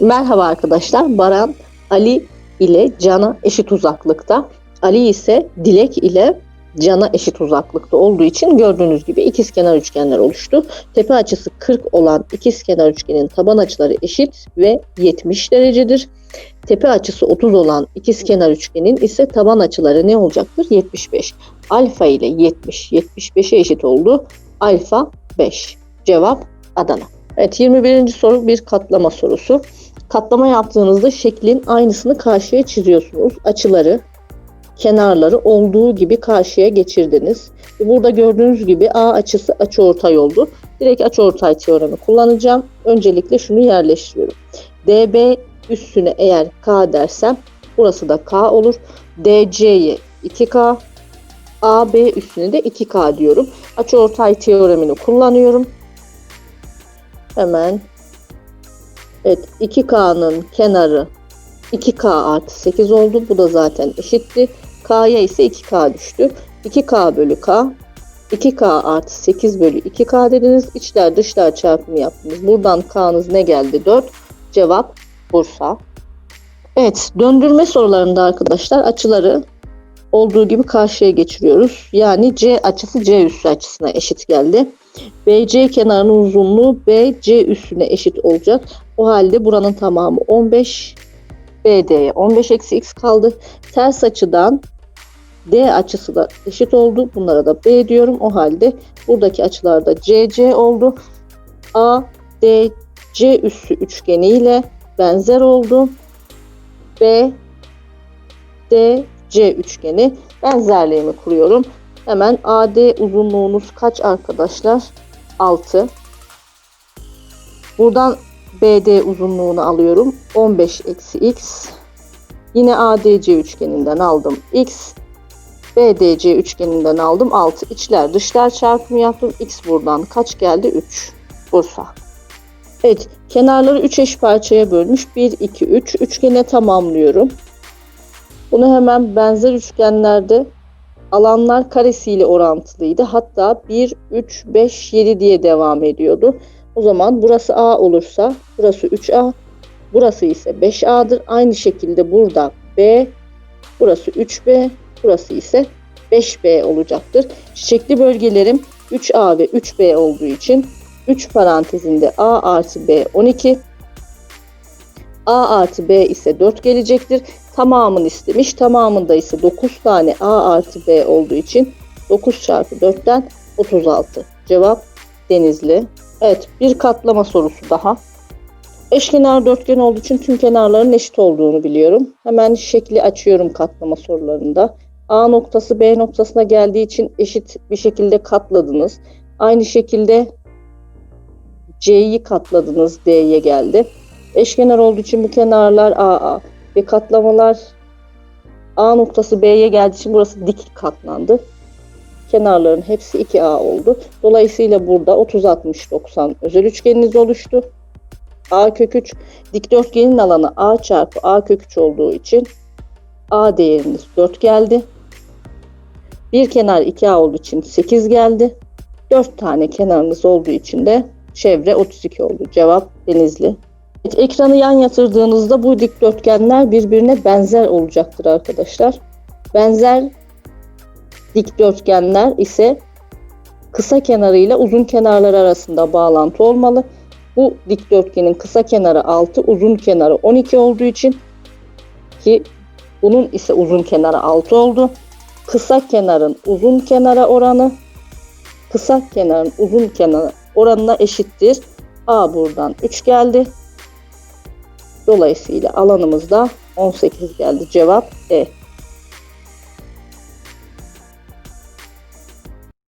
Merhaba arkadaşlar. Baran Ali ile Can'a eşit uzaklıkta. Ali ise Dilek ile Can'a eşit uzaklıkta olduğu için gördüğünüz gibi ikizkenar üçgenler oluştu. Tepe açısı 40 olan ikizkenar üçgenin taban açıları eşit ve 70 derecedir. Tepe açısı 30 olan ikizkenar üçgenin ise taban açıları ne olacaktır? 75. Alfa ile 70, 75'e eşit oldu. Alfa 5. Cevap Adana. Evet 21. soru bir katlama sorusu. Katlama yaptığınızda şeklin aynısını karşıya çiziyorsunuz. Açıları, kenarları olduğu gibi karşıya geçirdiniz. Burada gördüğünüz gibi A açısı açıortay oldu. Direkt açıortay teoremi kullanacağım. Öncelikle şunu yerleştiriyorum. DB üstüne eğer K dersem burası da K olur. DC'ye 2K, AB üstüne de 2K diyorum. Açıortay teoremini kullanıyorum. Hemen Evet 2K'nın kenarı 2K artı 8 oldu. Bu da zaten eşitti. K'ya ise 2K düştü. 2K bölü K 2K artı 8 bölü 2K dediniz. İçler dışlar çarpımı yaptınız. Buradan K'nız ne geldi? 4. Cevap Bursa. Evet döndürme sorularında arkadaşlar açıları olduğu gibi karşıya geçiriyoruz. Yani C açısı C üssü açısına eşit geldi. BC kenarının uzunluğu BC üssüne eşit olacak. O halde buranın tamamı 15. BD'ye 15 eksi x kaldı. Ters açıdan D açısı da eşit oldu. Bunlara da B diyorum. O halde buradaki açılar da CC oldu. A, D, C üssü üçgeniyle benzer oldu. B, D, C üçgeni benzerliğimi kuruyorum. Hemen AD uzunluğunuz kaç arkadaşlar? 6. Buradan BD uzunluğunu alıyorum. 15 eksi x. Yine ADC üçgeninden aldım x. BDC üçgeninden aldım 6. İçler dışlar çarpımı yaptım. X buradan kaç geldi? 3. Bursa. Evet kenarları 3 eş parçaya bölmüş. 1, 2, 3. Üçgene tamamlıyorum. Bunu hemen benzer üçgenlerde alanlar karesiyle orantılıydı. Hatta 1, 3, 5, 7 diye devam ediyordu. O zaman burası A olursa burası 3A, burası ise 5A'dır. Aynı şekilde burada B, burası 3B, burası ise 5B olacaktır. Çiçekli bölgelerim 3A ve 3B olduğu için 3 parantezinde A artı B 12, A artı B ise 4 gelecektir. Tamamını istemiş. Tamamında ise 9 tane A artı B olduğu için 9 çarpı 4'ten 36. Cevap Denizli. Evet bir katlama sorusu daha. Eşkenar dörtgen olduğu için tüm kenarların eşit olduğunu biliyorum. Hemen şekli açıyorum katlama sorularında. A noktası B noktasına geldiği için eşit bir şekilde katladınız. Aynı şekilde C'yi katladınız D'ye geldi. Eşkenar olduğu için bu kenarlar AA ve katlamalar A noktası B'ye geldiği için burası dik katlandı. Kenarların hepsi 2A oldu. Dolayısıyla burada 30 60 90 özel üçgeniniz oluştu. A kök 3 dikdörtgenin alanı A çarpı A kök 3 olduğu için A değeriniz 4 geldi. Bir kenar 2A olduğu için 8 geldi. 4 tane kenarınız olduğu için de çevre 32 oldu. Cevap Denizli. Ekranı yan yatırdığınızda bu dikdörtgenler birbirine benzer olacaktır arkadaşlar. Benzer dikdörtgenler ise kısa kenarıyla uzun kenarlar arasında bağlantı olmalı. Bu dikdörtgenin kısa kenarı 6, uzun kenarı 12 olduğu için ki bunun ise uzun kenarı 6 oldu. Kısa kenarın uzun kenara oranı kısa kenarın uzun kenarı oranına eşittir. A buradan 3 geldi. Dolayısıyla alanımızda 18 geldi. Cevap E.